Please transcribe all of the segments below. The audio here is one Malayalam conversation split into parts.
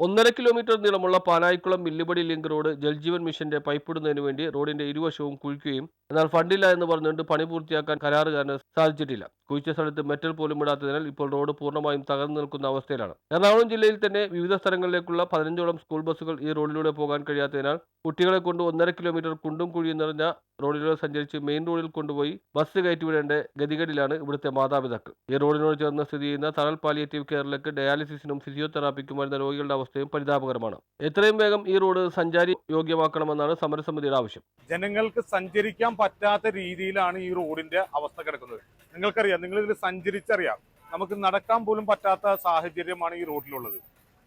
ഒന്നര കിലോമീറ്റർ നീളമുള്ള പാനായിക്കുളം മില്ലുപടി ലിങ്ക് റോഡ് ജൽജീവൻ മിഷന്റെ പൈപ്പിടുന്നതിന് വേണ്ടി റോഡിന്റെ ഇരുവശവും കുഴിക്കുകയും എന്നാൽ ഫണ്ടില്ല എന്ന് പറഞ്ഞുകൊണ്ട് പണി പൂർത്തിയാക്കാൻ കരാറുകാരന് സാധിച്ചിട്ടില്ല. കുഴിച്ച സ്ഥലത്ത് മെറ്റൽ പോലും ഇടാത്തതിനാൽ ഇപ്പോൾ റോഡ് പൂർണമായും തകർന്നു നിൽക്കുന്ന അവസ്ഥയിലാണ്. എറണാകുളം ജില്ലയിൽ തന്നെ വിവിധ സ്ഥലങ്ങളിലേക്കുള്ള പതിനഞ്ചോളം സ്കൂൾ ബസ്സുകൾ ഈ റോഡിലൂടെ പോകാൻ കഴിയാത്തതിനാൽ കുട്ടികളെ കൊണ്ട് ഒന്നര കിലോമീറ്റർ കുണ്ടും കുഴിയും നിറഞ്ഞ റോഡിലൂടെ സഞ്ചരിച്ച് മെയിൻ റോഡിൽ കൊണ്ടുപോയി ബസ് കയറ്റിവിടേണ്ട ഗതികേടിലാണ് ഇവിടുത്തെ മാതാപിതാക്കൾ. ഈ റോഡിനോട് ചേർന്ന് സ്ഥിതി ചെയ്യുന്ന തണൽ പാലിയേറ്റീവ് കെയറിലേക്ക് ഡയാലിസിസിനും ഫിസിയോതെറാപ്പിക്കും വരുന്ന രോഗികളുടെ അവസ്ഥയും പരിതാപകരമാണ്. എത്രയും വേഗം ഈ റോഡ് സഞ്ചാരി യോഗ്യമാക്കണമെന്നാണ് സമരസമിതിയുടെ ആവശ്യം. ജനങ്ങൾക്ക് സഞ്ചരിക്കാൻ പറ്റാത്ത രീതിയിലാണ് ഈ റോഡിന്റെ അവസ്ഥ കിടക്കുന്നത്. നിങ്ങൾക്കറിയാം നിങ്ങൾ ഇതിൽ സഞ്ചരിച്ചറിയാം. നമുക്ക് നടക്കാൻ പോലും പറ്റാത്ത സാഹചര്യമാണ് ഈ റോഡിലുള്ളത്.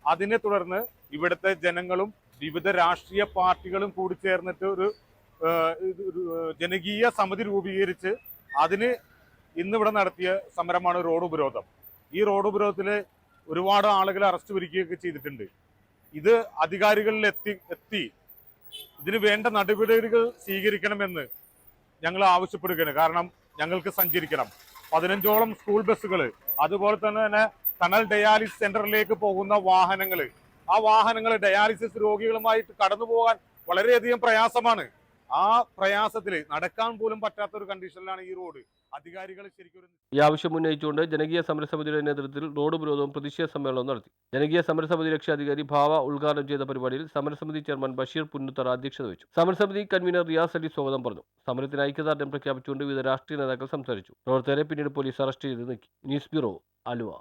അതിനെ തുടർന്ന് ഇവിടുത്തെ ജനങ്ങളും വിവിധ രാഷ്ട്രീയ പാർട്ടികളും കൂടി ചേർന്നിട്ട് ഒരു ജനകീയ സമിതി രൂപീകരിച്ച് അതിന് ഇന്നിവിടെ നടത്തിയ സമരമാണ് റോഡ് ഉപരോധം. ഈ റോഡ് ഉപരോധത്തിൽ ഒരുപാട് ആളുകളെ അറസ്റ്റ് വരികയൊക്കെ ചെയ്തിട്ടുണ്ട്. ഇത് അധികാരികളിൽ എത്തി എത്തി. ഇതിന് വേണ്ട നടപടികൾ സ്വീകരിക്കണമെന്ന് ഞങ്ങൾ ആവശ്യപ്പെടുകയാണ്. കാരണം ഞങ്ങൾക്ക് സഞ്ചരിക്കണം. പതിനഞ്ചോളം സ്കൂൾ ബസ്സുകൾ അതുപോലെ തന്നെ തന്നെ ടണൽ ഡയാലിസിസ് സെന്ററിലേക്ക് പോകുന്ന വാഹനങ്ങൾ ആ വാഹനങ്ങൾ ഡയാലിസിസ് രോഗികളുമായിട്ട് കടന്നു പോകാൻ വളരെയധികം പ്രയാസമാണ്. ആ പ്രയാസത്തിൽ നടക്കാൻ പോലും പറ്റാത്ത ഒരു കണ്ടീഷനിലാണ് ഈ റോഡ് അധികാരികൾ ശരിക്കും ഈ ആവശ്യം ഉന്നയിച്ചുകൊണ്ട് ജനകീയ സമരസമിതിയുടെ നേതൃത്വത്തിൽ റോഡ് ഉപരോധവും പ്രതിഷേധ സമ്മേളനവും നടത്തി. ജനകീയ സമരസമിതി രക്ഷാധികാരി ഭാവ ഉദ്ഘാടനം ചെയ്ത പരിപാടിയിൽ സമരസമിതി ചെയർമാൻ ബഷീർ പുന്നുത്തറ അധ്യക്ഷത വഹിച്ചു. സമരസമിതി കൺവീനർ റിയാസ് അലി സ്വാഗതം പറഞ്ഞു. സമരത്തിന് ഐക്യദാർഢ്യം പ്രഖ്യാപിച്ചുകൊണ്ട് വിവിധ രാഷ്ട്രീയ നേതാക്കൾ സംസാരിച്ചു. പ്രവർത്തകരെ പിന്നീട് പോലീസ് അറസ്റ്റ് ചെയ്ത് നീക്കി. News bureau Aluva.